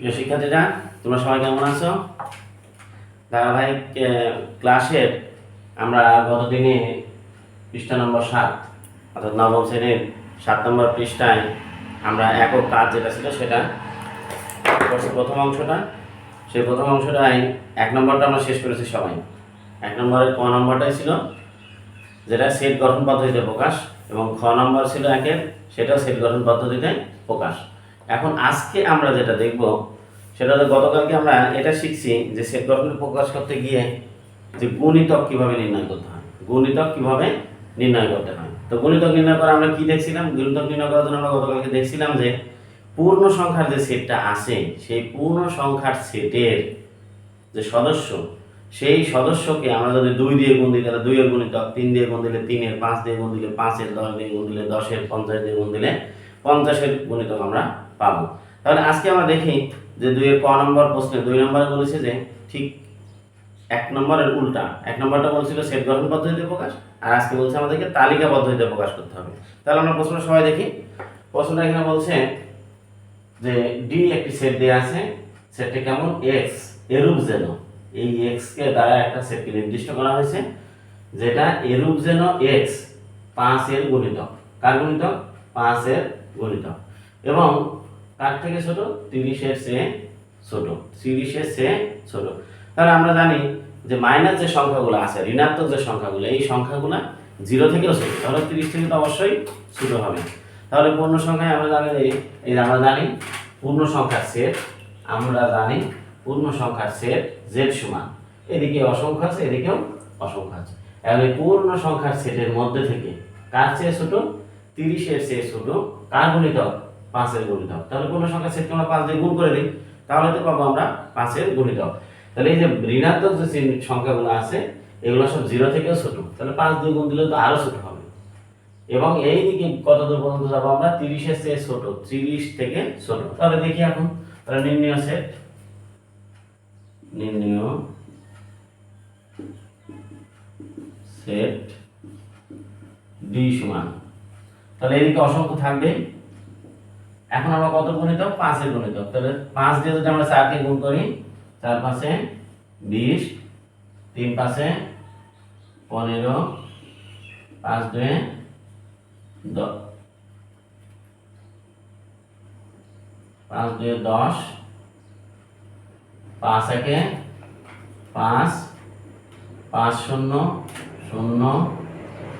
প্রিয় শিক্ষার্থীরা, তোমরা সবাই কেমন আছো? ধারাবাহিক ক্লাসের আমরা গত দিনে পৃষ্ঠা নম্বর সাত, অর্থাৎ নবম শ্রেণির সাত নম্বর পৃষ্ঠায় আমরা একক কাজ যেটা ছিল সেটা করছি প্রথম অংশটা। সেই প্রথম অংশটায় এক নম্বরটা আমরা শেষ করেছি সবাই। এক নম্বরের ক নম্বরটাই ছিল যেটা সেট গঠন পদ্ধতিতে প্রকাশ এবং খ নম্বর ছিল একের, সেটাও সেট গঠন পদ্ধতিতে প্রকাশ। এখন আজকে আমরা যেটা দেখব, সেটা হলো গতকালকে আমরা এটা শিখছি যে সেট গঠন প্রকাশ করতে গিয়ে যে গুণিতক কীভাবে নির্ণয় করতে হয়, গুণিতক কীভাবে নির্ণয় করতে হয়। তো গুণিতক নির্ণয় করা আমরা কি দেখছিলাম? গুণিতক নির্ণয় করার জন্য আমরা গতকালকে দেখছিলাম যে পূর্ণ সংখ্যার যে সেটটা আছে, সেই পূর্ণ সংখ্যার সেটের যে সদস্য, সেই সদস্যকে আমরা যদি দুই দিয়ে গুণ দিই, তাহলে দুইয়ের গুণিতক তিন দিয়ে গুণ দিলে তিনের, পাঁচ দিয়ে গুণ দিলে পাঁচের, দশ দিয়ে গুণ দিলে দশের, পঞ্চাশ দিয়ে গুণ দিলে পঞ্চাশের গুণিতক আমরা পাবো। তাহলে আজকে আমরা দেখি যে দুইয়ের ক নম্বর প্রশ্নে, দুই নম্বরে বলেছে যে ঠিক এক নম্বরের উল্টা। এক নম্বরটা বলছিল সেট গঠন পদ্ধতিতে প্রকাশ, আর আজকে বলছে আমাদেরকে তালিকা পদ্ধতিতে প্রকাশ করতে হবে। তাহলে আমরা প্রশ্ন সবাই দেখি। প্রশ্নটা এখানে বলছে যে ডি একটি সেট দেওয়া আছে, সেটটি কেমন? এক্স এরূপ যেন। এই এক্স কে দ্বারা একটা সেটকে নির্দিষ্ট করা হয়েছে, যেটা এরূপ যেন এক্স পাঁচ এর গুণিতক। কার গুণিতক? পাঁচ এর গুণিতক। এবং কার থেকে ছোট? তিরিশের চেয়ে ছোট। তিরিশের চেয়ে ছোট। তাহলে আমরা জানি যে মাইনাস যে সংখ্যাগুলো আছে, ঋণাত্মক যে সংখ্যাগুলো, এই সংখ্যাগুলো জিরো থেকেও ছোট। তাহলে তিরিশ থেকে তো অবশ্যই ছোট হবে। তাহলে পূর্ণ সংখ্যায় আমরা জানি এই আমরা জানি পূর্ণ সংখ্যার সেট, আমরা জানি পূর্ণ সংখ্যার সেট জেড সমান। এদিকে অসংখ্য আছে, এদিকেও অসংখ্য আছে। এখন এই পূর্ণ সংখ্যার সেটের মধ্যে থেকে কার চেয়ে ছোট? তিরিশের চেয়ে ছোট। কার গুণিতক? পাঁচের গুণিতক। তাহলে পূর্ণ সংখ্যা সেটকে আমরা পাঁচ দিয়ে গুণ করে দিই, তাহলে তো পাবো আমরা পাঁচের গুণিতক। তাহলে এই যে ঋণাত্মক যে সংখ্যাগুলো আছে, এগুলো সব জিরো থেকেও ছোট। তাহলে পাঁচ দিয়ে গুণ দিলে তো আরও ছোট হবে। এবং এই দিকে কত দূর পর্যন্ত যাব আমরা? তিরিশের চেয়ে ছোট, তিরিশ থেকে ছোট। তাহলে দেখি এখন, তাহলে নির্ণয় সেট। নির্ণয় সেট ডি সমান। তাহলে এদিকে অসংখ্য থাকবে। এখন আমরা কত গুণিতক পাঁচের গুণিতক তাহলে পাঁচ দিয়ে যদি আমরা চারকে গুণ করি, চার পাঁচে বিশ, তিন পাঁচে পনেরো, পাঁচ দুয়ে দশ। পাঁচ দুয়ে দশ, পাঁচ একে পাঁচ পাঁচ শূন্য শূন্য,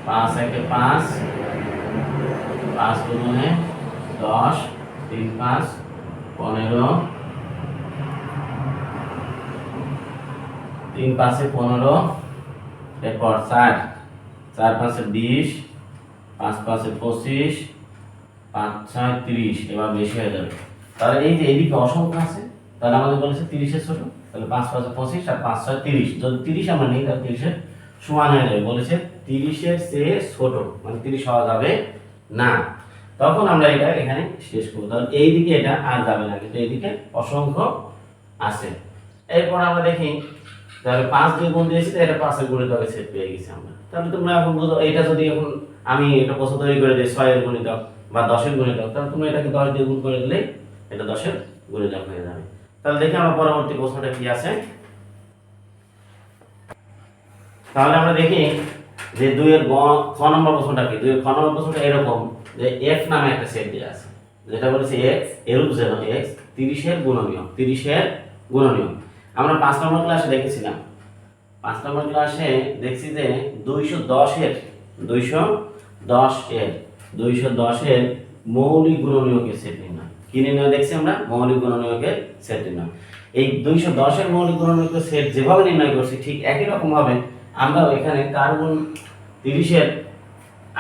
পাঁচ একে পাঁচ পাঁচ দুগুণে দশ। তিন, পাঁচ, পনেরো। তিন, পাঁচে পনেরো, এরপর চার। চার, পাঁচে বিশ, পাঁচ, পাঁচে পঁচিশ, পাঁচ, ছয়, তিরিশ, এবার বেশি হয়ে যাবে। তাহলে এই যে এদিকে অসংখ্য আছে, তাহলে আমাদের বলেছে তিরিশের ছোট, তাহলে পাঁচ, পাঁচে, পঁচিশ আর পাঁচ, ছয়, তিরিশ। যদি তিরিশ আমরা নিই, তাহলে তিরিশের সমান হয়ে যাবে। বলেছে তিরিশের চেয়ে ছোট মানে তিরিশ হওয়া যাবে না। তখন আমরা এটা এখানে শেষ করব। তাহলে এইদিকে এটা আর যাবে না, কিন্তু এইদিকে অসংখ্য আছে। এরপর আমরা দেখি, তাহলে পাঁচ দিয়ে গুণ দিয়েছি এটা পাঁচের গুণিতকে সেট পেয়ে গেছি আমরা। তাহলে তোমরা এখন বুঝো, এটা যদি এখন আমি এটা প্রশ্ন তৈরি করে দিই, ছয়ের গুণিতক বা দশের গুণিতক তাহলে তুমি এটাকে দশ দিয়ে গুণ করে দিলে এটা দশের গুণিতক হয়ে যাবে। তাহলে দেখি আমার পরবর্তী প্রশ্নটা কি আছে। তাহলে আমরা দেখি যে দুইয়ের খ নম্বর প্রশ্নটা কি? দুইয়ের খ নম্বর প্রশ্নটা এরকম। যে এফ নামে একটা সেট দেওয়া আছে। যেটা বলেছে এক্স এরূপ যেন এক্স তিরিশের গুণনীয় তিরিশের গুণনীয় আমরা পাঁচ নম্বর ক্লাসে দেখেছিলাম। পাঁচ নম্বর ক্লাসে দেখছি যে দুইশো দশের, দুইশো দশ এর দুইশো দশের মৌলিক গুণনীয়কের সেট নির্ণয়। কি নির্ণয় দেখছি আমরা? মৌলিক গুণনীয়কের সেট নির্ণয়। এই দুইশো দশের মৌলিক গুণনীয়কের সেট যেভাবে নির্ণয় করছি, ঠিক একই রকম ভাবে আমরা এখানে কার্বন তিরিশের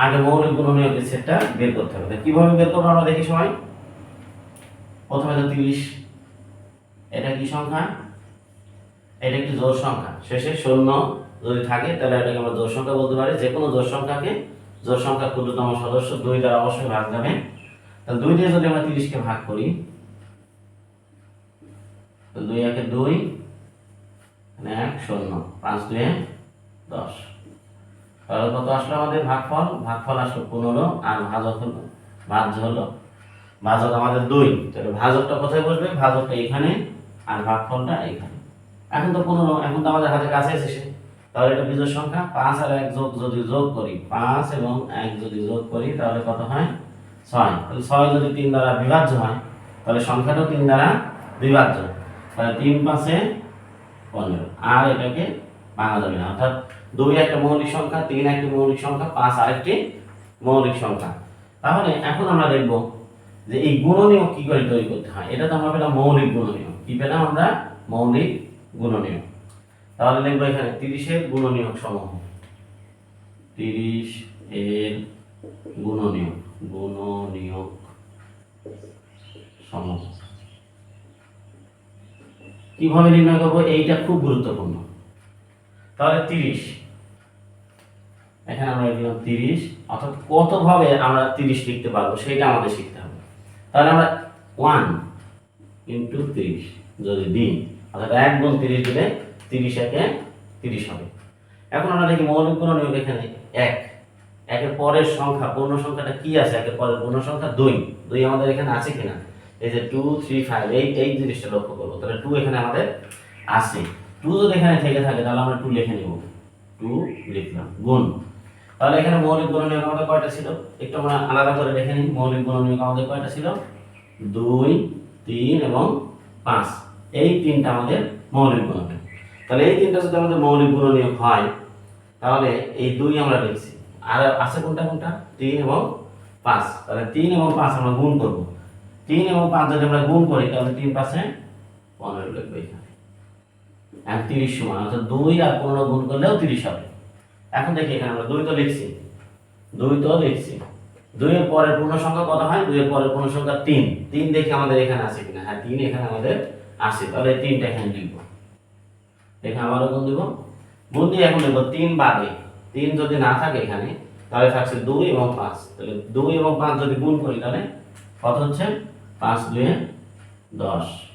আগে মৌলিক গুণনীয়কের সেটটা বের করতে হবে। কীভাবে বের করব আমরা দেখি সবাই? প্রথমে তো তিরিশ। এটা কি সংখ্যা? এটা একটি জোর সংখ্যা। শেষে শূন্য যদি থাকে, তাহলে এটাকে আমরা জোর সংখ্যা বলতে পারি। যে কোনো জোর সংখ্যাকে জোর সংখ্যা ক্ষুদ্রতম সদস্য দুই দ্বারা অবশ্যই ভাগ যাবে। তাহলে দুই দিয়ে যদি আমরা তিরিশকে ভাগ করি দুই একে দুই মানে এক, শূন্য। পাঁচ দুয়ে দশ। তাহলে কত আসলো আমাদের? ভাগফল? ভাগফল আসলো পনেরো আর ভাজক হলো? ভাজ্য হলো? ভাজক আমাদের দুই। তাহলে ভাজকটা কোথায় বসবে? ভাজকটা এখানে আর ভাগফলটা এখানে। এখন তো কোনো এখন তো আমাদের হাতে কাছে এসেছে। তাহলে এটা বিজোড় সংখ্যা। পাঁচ আর এক যোগ যদি যোগ করি, পাঁচ এবং এক যদি যোগ করি, তাহলে কত হয়? ছয়। তাহলে ছয় যদি তিন দ্বারা বিভাজ্য হয়, তাহলে সংখ্যাটাও তিন দ্বারা বিভাজ্য। তাহলে তিন পাঁচে পনেরো। আর এটাকে ভাঙা যাবে না। অর্থাৎ দুই একটা মৌলিক সংখ্যা, তিন একটি মৌলিক সংখ্যা, পাঁচ আরেকটি মৌলিক সংখ্যা। তাহলে এখন আমরা দেখব যে এই গুণনীয় কি করে তৈরি করতে হয়। এটা তো আমরা পেলাম মৌলিক গুণনীয় কি পেলাম আমরা? মৌলিক গুণনীয় তাহলে লিখব এখানে তিরিশের গুণনীয়ক সমূহ। তিরিশ এর গুণনীয়ক গুণনীয়ক সমূহ। কীভাবে নির্ণয় করব? এইটা খুব গুরুত্বপূর্ণ। তাহলে তিরিশ। এখানে আমরা দিলাম তিরিশ, অর্থাৎ কতভাবে আমরা তিরিশ লিখতে পারব সেটা আমাদের শিখতে হবে। তাহলে আমরা ওয়ান ইন্টু তিরিশ যদি দিই, অর্থাৎ এক গুণ তিরিশ দিলে তিরিশ একে তিরিশ হবে। এখন আমরা দেখি মৌলিক গুণ নিয়োগ এখানে এক। একের পরের সংখ্যা, পূর্ণ সংখ্যাটা কি আছে? একের পরের পূর্ণ সংখ্যা দুই। দুই আমাদের এখানে আছে কিনা? এই যে টু থ্রি ফাইভ এই এই জিনিসটা লক্ষ্য করব। তাহলে টু এখানে আমাদের আছে। টু যদি এখানে থেকে থাকে, তাহলে আমরা টু লিখে নেব। টু লিখলাম। গুণ। তাহলে এখানে মৌলিক গুণ নিয়োগ আমাদের কয়টা ছিল? একটু আমরা আলাদা করে দেখে নিই। মৌলিক গুণ নিয়োগ আমাদের কয়টা ছিল? দুই, তিন এবং পাঁচ। এই তিনটা আমাদের মৌলিক গুণ তাহলে এই তিনটা যদি আমাদের মৌলিক গুণ নিয়োগ হয়, তাহলে এই দুই আমরা লিখছি। আর আছে কোনটা কোনটা? তিন এবং পাঁচ। তাহলে তিন এবং পাঁচ আমরা গুণ করব। তিন এবং পাঁচ যদি আমরা গুণ করি, তাহলে তিন পাঁচে পনেরো লিখব এখানে। এখন তিরিশ সমান, অর্থাৎ দুই আর পনেরো গুণ করলেও তিরিশ হবে। এখন দেখি এখানে আমরা দুই তো লিখছি। দুই তো লিখছি। দুইয়ের পরের পূর্ণ সংখ্যা কত হয়? দুইয়ের পরের পূর্ণ সংখ্যা তিন। তিন দেখি আমাদের এখানে আছে কিনা? হ্যাঁ তিন এখানে আমাদের আছে। তাহলে তিনটা এখানে লিখব। এখানে আবারও গুণ দিব। গুণ দিয়ে এখন লিখব তিন বাদে। তিন যদি না থাকে এখানে, তাহলে থাকছে দুই এবং পাঁচ। তাহলে দুই এবং পাঁচ যদি গুণ করি, তাহলে কত হচ্ছে? পাঁচ দুয়ে দশ।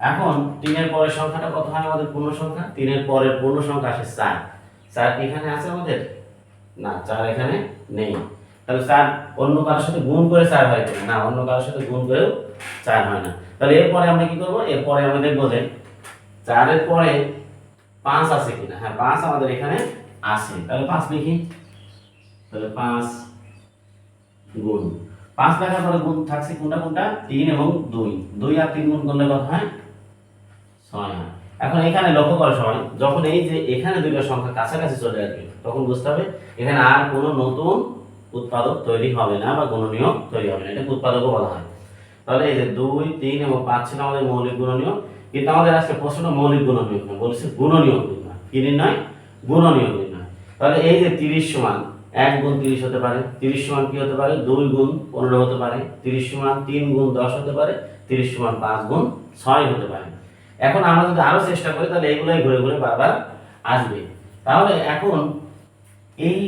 এখন তিনের পরের সংখ্যাটা কত? হয় আমাদের পূর্ণ সংখ্যা? তিনের পরের পূর্ণ সংখ্যা আসে চার। চার এখানে আছে আমাদের? না, চার এখানে নেই। তাহলে চার অন্য কারোর সাথে গুণ করে চার হয় কিনা? না, অন্য কারোর সাথে গুণ করেও চার হয় না। তাহলে এরপরে আমরা কি করব? এরপরে আমরা দেখব যে চারের পরে পাঁচ আছে কিনা? হ্যাঁ পাঁচ আমাদের এখানে আছে। তাহলে পাঁচ লিখি। তাহলে পাঁচ গুণ। পাঁচ লেখার পরে গুণ থাকছে কোনটা কোনটা? তিন এবং দুই। দুই আর তিন গুণ করলে কত হয়? ছয় হয়। এখন এখানে লক্ষ্য করার সময় যখন এই যে এখানে দুইটা সংখ্যা কাছাকাছি চলে আসবে, তখন বুঝতে হবে এখানে আর কোনো নতুন উৎপাদক তৈরি হবে না বা গুণনীয় তৈরি হবে না। এটা উৎপাদকও বলা হয়। তাহলে এই যে দুই, তিন এবং পাঁচ ছিল আমাদের মৌলিক গুণনীয়। কিন্তু আমাদের আজকে প্রশ্নটা মৌলিক গুণনীয় নয় বলেছে গুণনীয় নির্ণয় কি নির্ণয়? গুণনীয় নির্ণয় তাহলে এই যে তিরিশ সমান, এক গুণ তিরিশ হতে পারে। তিরিশ সমান কি হতে পারে? দুই গুণ পনেরো হতে পারে। তিরিশ সমান তিন গুণ দশ হতে পারে। তিরিশ সমান পাঁচ গুণ ছয় হতে পারে। এখন আমরা যদি আরও চেষ্টা করি, তাহলে এগুলোই ঘুরে ঘুরে বারবার আসবে। তাহলে এখন এই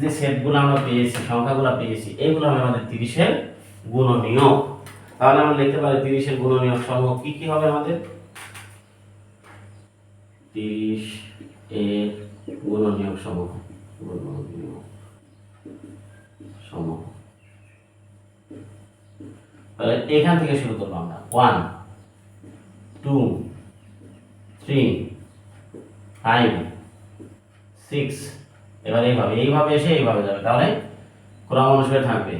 যে সেটগুলো আমরা পেয়েছি, সংখ্যাগুলো পেয়েছি এইগুলো হবে আমাদের তিরিশের গুণনীয় তাহলে আমরা লিখতে পারি তিরিশের গুণনীয় সমূহ কি কি হবে আমাদের? তিরিশ এর গুণনীয় সমূহ। এখান থেকে শুরু করব আমরা। One two three five six এবার এইভাবে এইভাবে এসে এইভাবে যাবে। তাহলে ক্রম অনুসারে থাকবে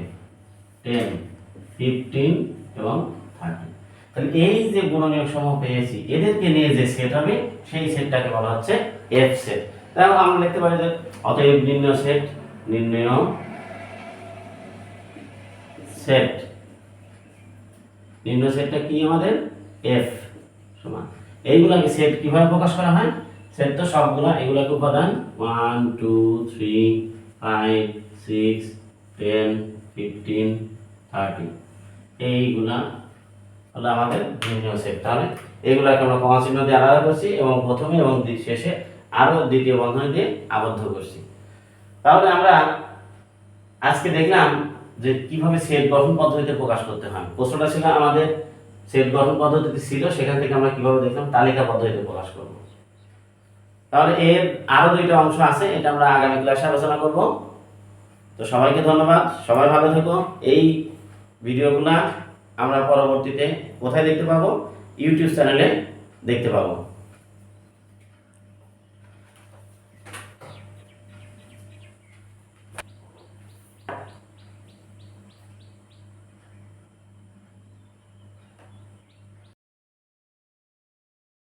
টেন ফিফটিন এবং থার্টি তাহলে এই যে গুণনীয়ক সমূহ পেয়েছি, এদেরকে নিয়ে যে সেট হবে, সেই সেটটাকে বলা হচ্ছে এফ সেট তাহলে আমরা লিখতে পারি যে অতএব নির্ণয় সেট নির্ণয় সেট নিম্ন সেটটা কি আমাদের? এফ সমান। এইগুলাকে সেট কীভাবে প্রকাশ করা হয়? সেট তো সবগুলা এগুলাকে উপাদান one two three five six ten fifteen thirty এইগুলা হলো আমাদের ভিন্ন সেট তাহলে এইগুলাকে আমরা কমা চিহ্ন দিয়ে আলাদা করছি এবং প্রথমে এবং শেষে আরও দ্বিতীয় বন্ধনী দিয়ে আবদ্ধ করছি। তাহলে আমরা আজকে দেখলাম যে কীভাবে সেট গঠন পদ্ধতিতে প্রকাশ করতে হয়। প্রশ্নটা ছিল আমাদের সেট গঠন পদ্ধতিতে ছিল, সেখান থেকে আমরা কীভাবে দেখলাম? তালিকা পদ্ধতিতে প্রকাশ করব। তাহলে এর আরও দুইটা অংশ আছে, এটা আমরা আগামী ক্লাসে আলোচনা করব। তো সবাইকে ধন্যবাদ, সবাই ভালো থেকো। এই ভিডিওগুলা আমরা পরবর্তীতে কোথায় দেখতে পাবো? ইউটিউব চ্যানেলে দেখতে পাবো।